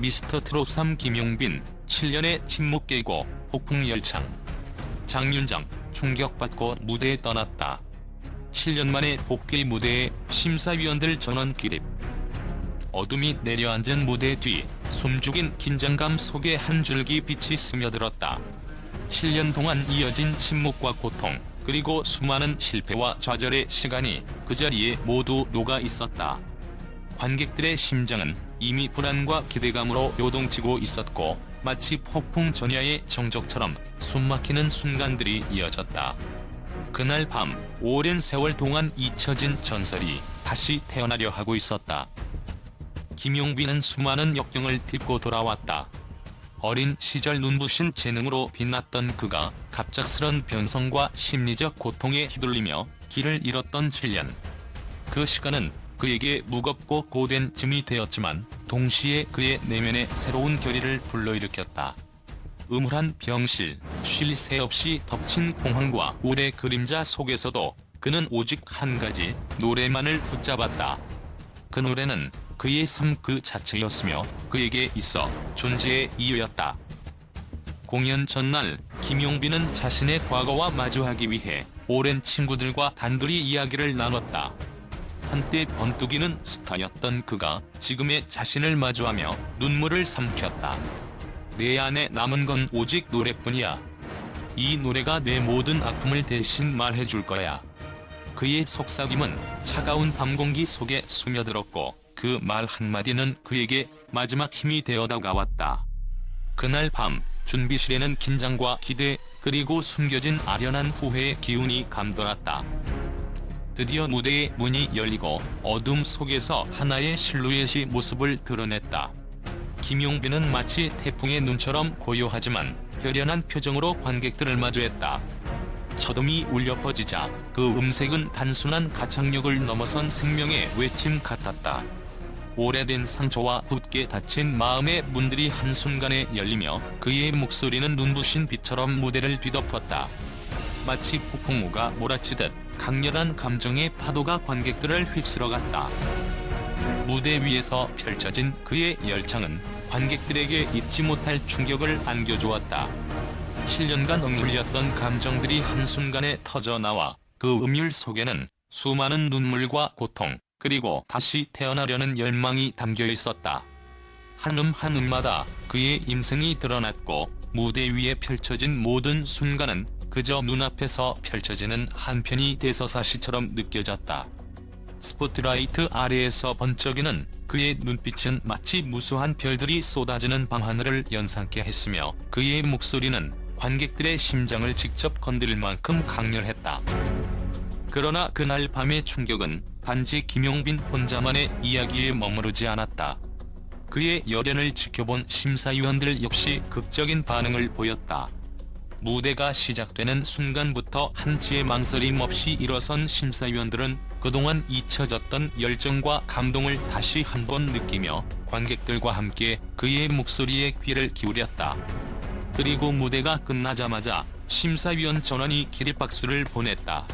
미스터 트롯 3 김용빈 7년의 침묵 깨고 폭풍 열창 장윤정 충격받고 무대에 떠났다. 7년 만에 복귀 무대에 심사위원들 전원 기립. 어둠이 내려앉은 무대 뒤 숨죽인 긴장감 속에 한 줄기 빛이 스며들었다. 7년 동안 이어진 침묵과 고통, 그리고 수많은 실패와 좌절의 시간이 그 자리에 모두 녹아 있었다. 관객들의 심장은 이미 불안과 기대감으로 요동치고 있었고 마치 폭풍 전야의 정적처럼 숨막히는 순간들이 이어졌다. 그날 밤 오랜 세월 동안 잊혀진 전설이 다시 태어나려 하고 있었다. 김용빈은 수많은 역경을 딛고 돌아왔다. 어린 시절 눈부신 재능으로 빛났던 그가 갑작스런 변성과 심리적 고통에 휘둘리며 길을 잃었던 7년. 그 시간은 그에게 무겁고 고된 짐이 되었지만 동시에 그의 내면에 새로운 결의를 불러일으켰다. 음울한 병실, 쉴 새 없이 덮친 공황과 우의 그림자 속에서도 그는 오직 한 가지 노래만을 붙잡았다. 그 노래는 그의 삶 그 자체였으며 그에게 있어 존재의 이유였다. 공연 전날 김용빈은 자신의 과거와 마주하기 위해 오랜 친구들과 단둘이 이야기를 나눴다. 한때 번뜩이는 스타였던 그가 지금의 자신을 마주하며 눈물을 삼켰다. 내 안에 남은 건 오직 노래뿐이야. 이 노래가 내 모든 아픔을 대신 말해줄 거야. 그의 속삭임은 차가운 밤 공기 속에 스며들었고 그 말 한마디는 그에게 마지막 힘이 되어 다가왔다. 그날 밤 준비실에는 긴장과 기대 그리고 숨겨진 아련한 후회의 기운이 감돌았다. 드디어 무대의 문이 열리고 어둠 속에서 하나의 실루엣이 모습을 드러냈다. 김용빈은 마치 태풍의 눈처럼 고요하지만 결연한 표정으로 관객들을 마주했다. 첫음이 울려 퍼지자 그 음색은 단순한 가창력을 넘어선 생명의 외침 같았다. 오래된 상처와 굳게 닫힌 마음의 문들이 한순간에 열리며 그의 목소리는 눈부신 빛처럼 무대를 뒤덮었다. 마치 폭풍우가 몰아치듯 강렬한 감정의 파도가 관객들을 휩쓸어 갔다. 무대 위에서 펼쳐진 그의 열창은 관객들에게 잊지 못할 충격을 안겨주었다. 7년간 억눌렸던 감정들이 한순간에 터져나와 그 음율 속에는 수많은 눈물과 고통, 그리고 다시 태어나려는 열망이 담겨 있었다. 한음 한음마다 그의 인생이 드러났고 무대 위에 펼쳐진 모든 순간은 그저 눈앞에서 펼쳐지는 한편이 대서사시처럼 느껴졌다. 스포트라이트 아래에서 번쩍이는 그의 눈빛은 마치 무수한 별들이 쏟아지는 밤하늘을 연상케 했으며 그의 목소리는 관객들의 심장을 직접 건드릴 만큼 강렬했다. 그러나 그날 밤의 충격은 단지 김용빈 혼자만의 이야기에 머무르지 않았다. 그의 열연을 지켜본 심사위원들 역시 극적인 반응을 보였다. 무대가 시작되는 순간부터 한치의 망설임 없이 일어선 심사위원들은 그동안 잊혀졌던 열정과 감동을 다시 한번 느끼며 관객들과 함께 그의 목소리에 귀를 기울였다. 그리고 무대가 끝나자마자 심사위원 전원이 기립박수를 보냈다.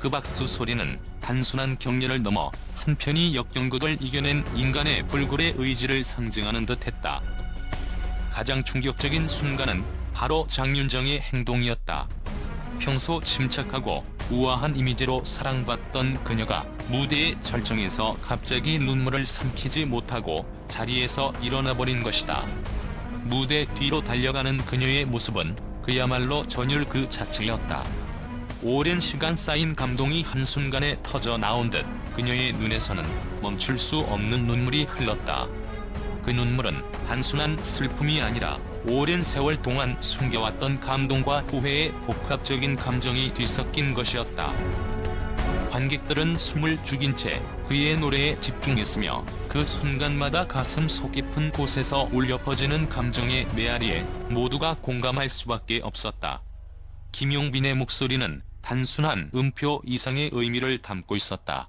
그 박수 소리는 단순한 격려를 넘어 한편이 역경극을 이겨낸 인간의 불굴의 의지를 상징하는 듯했다. 가장 충격적인 순간은 바로 장윤정의 행동이었다. 평소 침착하고 우아한 이미지로 사랑받던 그녀가 무대의 절정에서 갑자기 눈물을 삼키지 못하고 자리에서 일어나 버린 것이다. 무대 뒤로 달려가는 그녀의 모습은 그야말로 전율 그 자체였다. 오랜 시간 쌓인 감동이 한순간에 터져 나온 듯 그녀의 눈에서는 멈출 수 없는 눈물이 흘렀다. 그 눈물은 단순한 슬픔이 아니라 오랜 세월 동안 숨겨왔던 감동과 후회의 복합적인 감정이 뒤섞인 것이었다. 관객들은 숨을 죽인 채 그의 노래에 집중했으며 그 순간마다 가슴 속 깊은 곳에서 울려 퍼지는 감정의 메아리에 모두가 공감할 수밖에 없었다. 김용빈의 목소리는 단순한 음표 이상의 의미를 담고 있었다.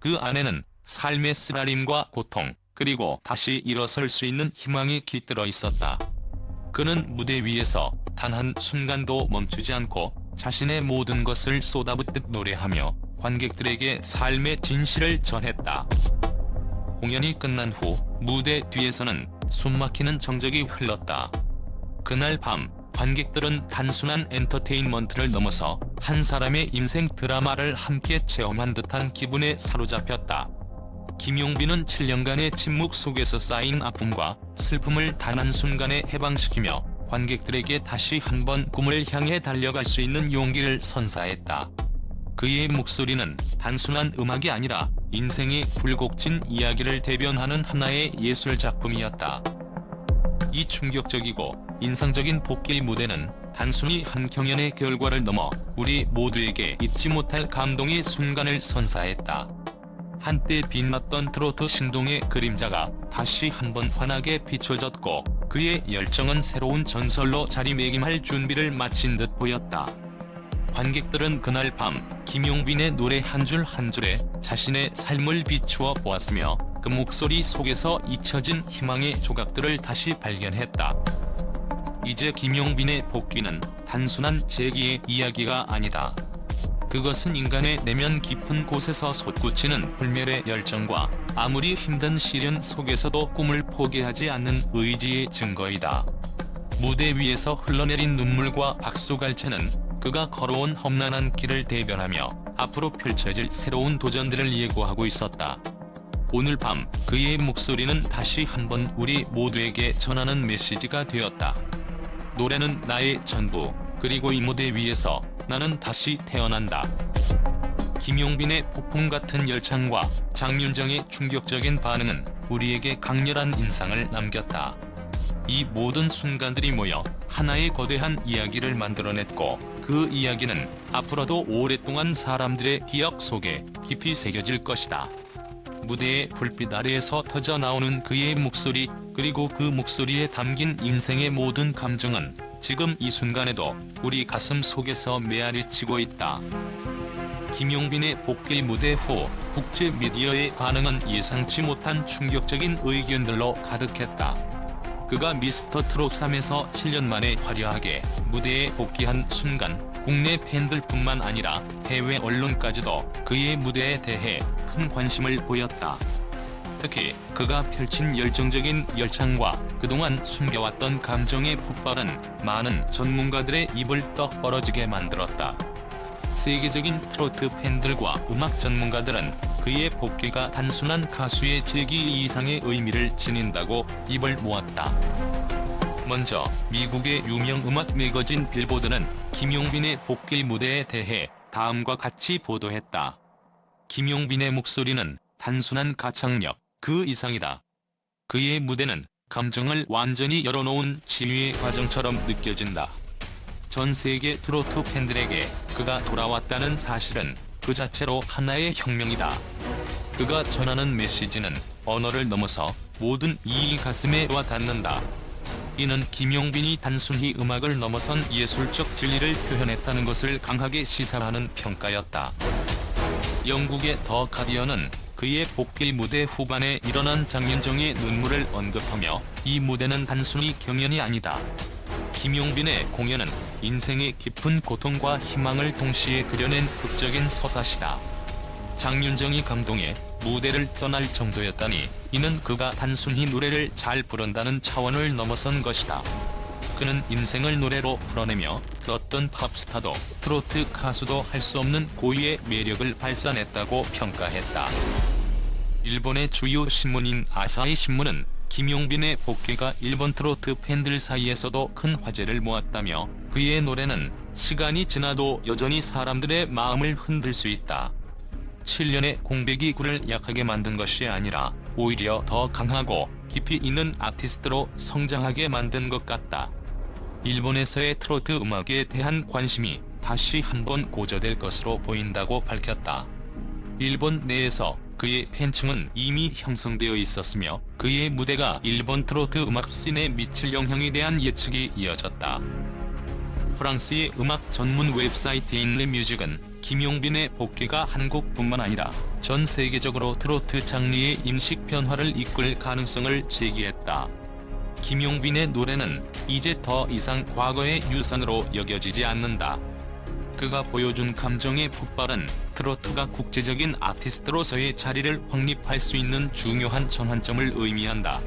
그 안에는 삶의 쓰라림과 고통, 그리고 다시 일어설 수 있는 희망이 깃들어 있었다. 그는 무대 위에서 단 한 순간도 멈추지 않고 자신의 모든 것을 쏟아붓듯 노래하며 관객들에게 삶의 진실을 전했다. 공연이 끝난 후 무대 뒤에서는 숨막히는 정적이 흘렀다. 그날 밤 관객들은 단순한 엔터테인먼트를 넘어서 한 사람의 인생 드라마를 함께 체험한 듯한 기분에 사로잡혔다. 김용빈은 7년간의 침묵 속에서 쌓인 아픔과 슬픔을 단 한순간에 해방시키며 관객들에게 다시 한번 꿈을 향해 달려갈 수 있는 용기를 선사했다. 그의 목소리는 단순한 음악이 아니라 인생의 굴곡진 이야기를 대변하는 하나의 예술 작품이었다. 이 충격적이고 인상적인 복귀 무대는 단순히 한 경연의 결과를 넘어 우리 모두에게 잊지 못할 감동의 순간을 선사했다. 한때 빛났던 트로트 신동의 그림자가 다시 한번 환하게 비춰졌고 그의 열정은 새로운 전설로 자리매김할 준비를 마친 듯 보였다. 관객들은 그날 밤 김용빈의 노래 한 줄 한 줄에 자신의 삶을 비추어 보았으며 그 목소리 속에서 잊혀진 희망의 조각들을 다시 발견했다. 이제 김용빈의 복귀는 단순한 재기의 이야기가 아니다. 그것은 인간의 내면 깊은 곳에서 솟구치는 불멸의 열정과 아무리 힘든 시련 속에서도 꿈을 포기하지 않는 의지의 증거이다. 무대 위에서 흘러내린 눈물과 박수갈채는 그가 걸어온 험난한 길을 대변하며 앞으로 펼쳐질 새로운 도전들을 예고하고 있었다. 오늘 밤 그의 목소리는 다시 한번 우리 모두에게 전하는 메시지가 되었다. 노래는 나의 전부, 그리고 이 무대 위에서 나는 다시 태어난다. 김용빈의 폭풍 같은 열창과 장윤정의 충격적인 반응은 우리에게 강렬한 인상을 남겼다. 이 모든 순간들이 모여 하나의 거대한 이야기를 만들어냈고 그 이야기는 앞으로도 오랫동안 사람들의 기억 속에 깊이 새겨질 것이다. 무대의 불빛 아래에서 터져 나오는 그의 목소리 그리고 그 목소리에 담긴 인생의 모든 감정은 지금 이 순간에도 우리 가슴 속에서 메아리 치고 있다. 김용빈의 복귀 무대 후 국제 미디어의 반응은 예상치 못한 충격적인 의견들로 가득했다. 그가 미스터 트롯 3에서 7년 만에 화려하게 무대에 복귀한 순간 국내 팬들뿐만 아니라 해외 언론까지도 그의 무대에 대해 큰 관심을 보였다. 특히 그가 펼친 열정적인 열창과 그동안 숨겨왔던 감정의 폭발은 많은 전문가들의 입을 떡 벌어지게 만들었다. 세계적인 트로트 팬들과 음악 전문가들은 그의 복귀가 단순한 가수의 재기 이상의 의미를 지닌다고 입을 모았다. 먼저 미국의 유명 음악 매거진 빌보드는 김용빈의 복귀 무대에 대해 다음과 같이 보도했다. 김용빈의 목소리는 단순한 가창력 그 이상이다. 그의 무대는 감정을 완전히 열어놓은 치유의 과정처럼 느껴진다. 전 세계 트로트 팬들에게 그가 돌아왔다는 사실은 그 자체로 하나의 혁명이다. 그가 전하는 메시지는 언어를 넘어서 모든 이의 가슴에 와 닿는다. 이는 김용빈이 단순히 음악을 넘어선 예술적 진리를 표현했다는 것을 강하게 시사하는 평가였다. 영국의 더 가디언은 그의 복귀 무대 후반에 일어난 장윤정의 눈물을 언급하며 이 무대는 단순히 경연이 아니다. 김용빈의 공연은 인생의 깊은 고통과 희망을 동시에 그려낸 극적인 서사시다. 장윤정이 감동해 무대를 떠날 정도였다니 이는 그가 단순히 노래를 잘 부른다는 차원을 넘어선 것이다. 그는 인생을 노래로 풀어내며 어떤 팝스타도 트로트 가수도 할 수 없는 고유의 매력을 발산했다고 평가했다. 일본의 주요 신문인 아사히 신문은 김용빈의 복귀가 일본 트로트 팬들 사이에서도 큰 화제를 모았다며 그의 노래는 시간이 지나도 여전히 사람들의 마음을 흔들 수 있다. 7년의 공백이 그를 약하게 만든 것이 아니라 오히려 더 강하고 깊이 있는 아티스트로 성장하게 만든 것 같다. 일본에서의 트로트 음악에 대한 관심이 다시 한번 고조될 것으로 보인다고 밝혔다. 일본 내에서 그의 팬층은 이미 형성되어 있었으며 그의 무대가 일본 트로트 음악 씬에 미칠 영향에 대한 예측이 이어졌다. 프랑스의 음악 전문 웹사이트인 레뮤직은 김용빈의 복귀가 한국뿐만 아니라 전 세계적으로 트로트 장르의 임식 변화를 이끌 가능성을 제기했다. 김용빈의 노래는 이제 더 이상 과거의 유산으로 여겨지지 않는다. 그가 보여준 감정의 폭발은 트로트가 국제적인 아티스트로서의 자리를 확립할 수 있는 중요한 전환점을 의미한다.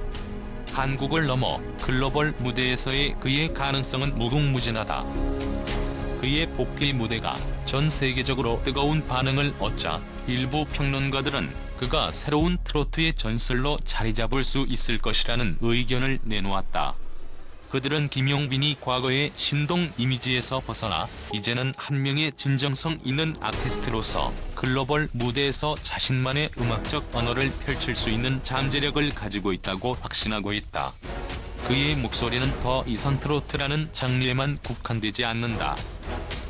한국을 넘어 글로벌 무대에서의 그의 가능성은 무궁무진하다. 그의 복귀 무대가 전 세계적으로 뜨거운 반응을 얻자 일부 평론가들은 그가 새로운 트로트의 전설로 자리 잡을 수 있을 것이라는 의견을 내놓았다. 그들은 김용빈이 과거의 신동 이미지에서 벗어나 이제는 한 명의 진정성 있는 아티스트로서 글로벌 무대에서 자신만의 음악적 언어를 펼칠 수 있는 잠재력을 가지고 있다고 확신하고 있다. 그의 목소리는 더 이상 트로트라는 장르에만 국한되지 않는다.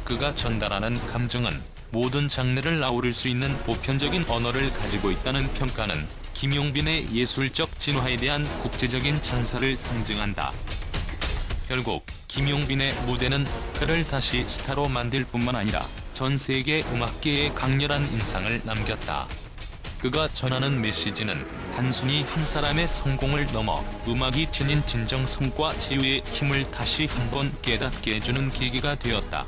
그가 전달하는 감정은 모든 장르를 아우를 수 있는 보편적인 언어를 가지고 있다는 평가는 김용빈의 예술적 진화에 대한 국제적인 찬사를 상징한다. 결국 김용빈의 무대는 그를 다시 스타로 만들 뿐만 아니라 전 세계 음악계에 강렬한 인상을 남겼다. 그가 전하는 메시지는 단순히 한 사람의 성공을 넘어 음악이 지닌 진정성과 지유의 힘을 다시 한번 깨닫게 해주는 계기가 되었다.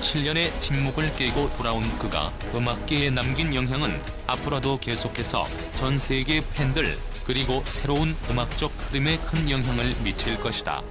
7년의 침묵을 깨고 돌아온 그가 음악계에 남긴 영향은 앞으로도 계속해서 전 세계 팬들 그리고 새로운 음악적 흐름에 큰 영향을 미칠 것이다.